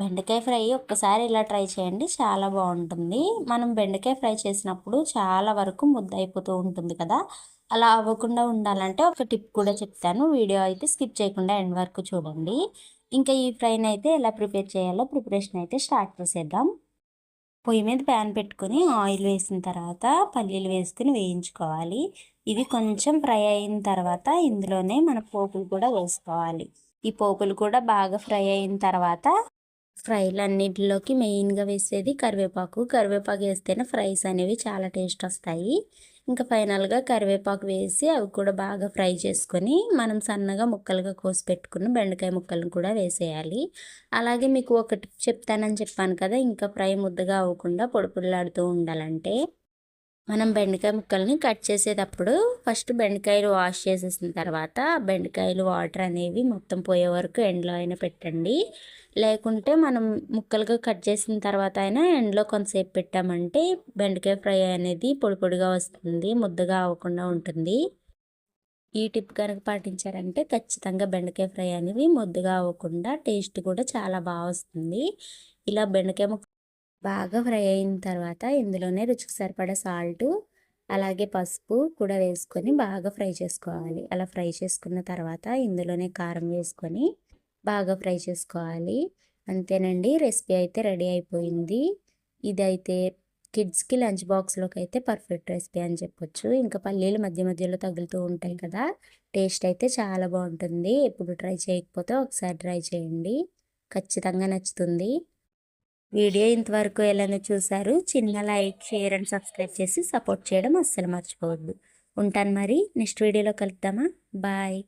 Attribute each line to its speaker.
Speaker 1: బెండకాయ ఫ్రై ఒక్కసారి ఇలా ట్రై చేయండి చాలా బాగుంటుంది. మనం బెండకాయ ఫ్రై చేసినప్పుడు చాలా వరకు ముద్ద అయిపోతూ ఉంటుంది కదా. అలా అవ్వకుండా ఉండాలంటే ఒక టిప్ కూడా చెప్తాను. వీడియో అయితే స్కిప్ చేయకుండా ఎండ్ వరకు చూడండి. ఇంకా ఈ ఫ్రైని అయితే ఎలా ప్రిపేర్ చేయాలో ప్రిపరేషన్ అయితే స్టార్ట్ చేసేద్దాం. పొయ్యి మీద ప్యాన్ పెట్టుకొని ఆయిల్ వేసిన తర్వాత పల్లీలు వేసుకుని వేయించుకోవాలి. ఇవి కొంచెం ఫ్రై అయిన తర్వాత ఇందులోనే మన పోపులు కూడా వేసుకోవాలి. ఈ పోపులు కూడా బాగా ఫ్రై అయిన తర్వాత ఫ్రైలు అన్నిటిలోకి మెయిన్గా వేసేది కరివేపాకు. కరివేపాకు వేస్తేనే ఫ్రైస్ అనేవి చాలా టేస్ట్ వస్తాయి. ఇంకా ఫైనల్గా కరివేపాకు వేసి అవి కూడా బాగా ఫ్రై చేసుకొని మనం సన్నగా ముక్కలుగా కోసి పెట్టుకున్న బెండకాయ ముక్కలను కూడా వేసేయాలి. అలాగే మీకు ఒకటి చెప్తానని చెప్పాను కదా ఇంకా ఫ్రై ముద్దగా అవ్వకుండా పొడి ఉండాలంటే మనం బెండకాయ ముక్కల్ని కట్ చేసేటప్పుడు ఫస్ట్ బెండకాయలు వాష్ చేసేసిన తర్వాత బెండకాయలు వాటర్ అనేవి మొత్తం పోయే వరకు ఎండలో అయినా పెట్టండి. లేకుంటే మనం ముక్కలుగా కట్ చేసిన తర్వాత అయినా ఎండలో కొంతసేపు పెట్టామంటే బెండకాయ ఫ్రై అనేది పొడి పొడిగా వస్తుంది ముద్దగా అవ్వకుండా ఉంటుంది. ఈ టిప్ కనుక పాటించారంటే ఖచ్చితంగా బెండకాయ ఫ్రై అనేవి ముద్దగా అవ్వకుండా టేస్ట్ కూడా చాలా బాగా వస్తుంది. ఇలా బెండకాయ ముక్క బాగా ఫ్రై అయిన తర్వాత ఇందులోనే రుచికి సరిపడా సాల్ట్ అలాగే పసుపు కూడా వేసుకొని బాగా ఫ్రై చేసుకోవాలి. అలా ఫ్రై చేసుకున్న తర్వాత ఇందులోనే కారం వేసుకొని బాగా ఫ్రై చేసుకోవాలి. అంతేనండి రెసిపీ అయితే రెడీ అయిపోయింది. ఇదైతే కిడ్స్కి లంచ్ బాక్స్లోకి అయితే పర్ఫెక్ట్ రెసిపీ అని చెప్పొచ్చు. ఇంకా పల్లీలు మధ్య మధ్యలో తగులుతూ ఉంటాయి కదా టేస్ట్ అయితే చాలా బాగుంటుంది. ఎప్పుడు ట్రై చేయకపోతే ఒకసారి ట్రై చేయండి. ఖచ్చితంగా నచ్చుతుంది. వీడియో ఇంతవరకు ఎలానో చూసారు చిన్న లైక్ షేర్ అండ్ సబ్స్క్రైబ్ చేసి సపోర్ట్ చేయడం అస్సలు మర్చిపోవద్దు. ఉంటాను మరి నెక్స్ట్ వీడియోలో కలుద్దామా? బాయ్.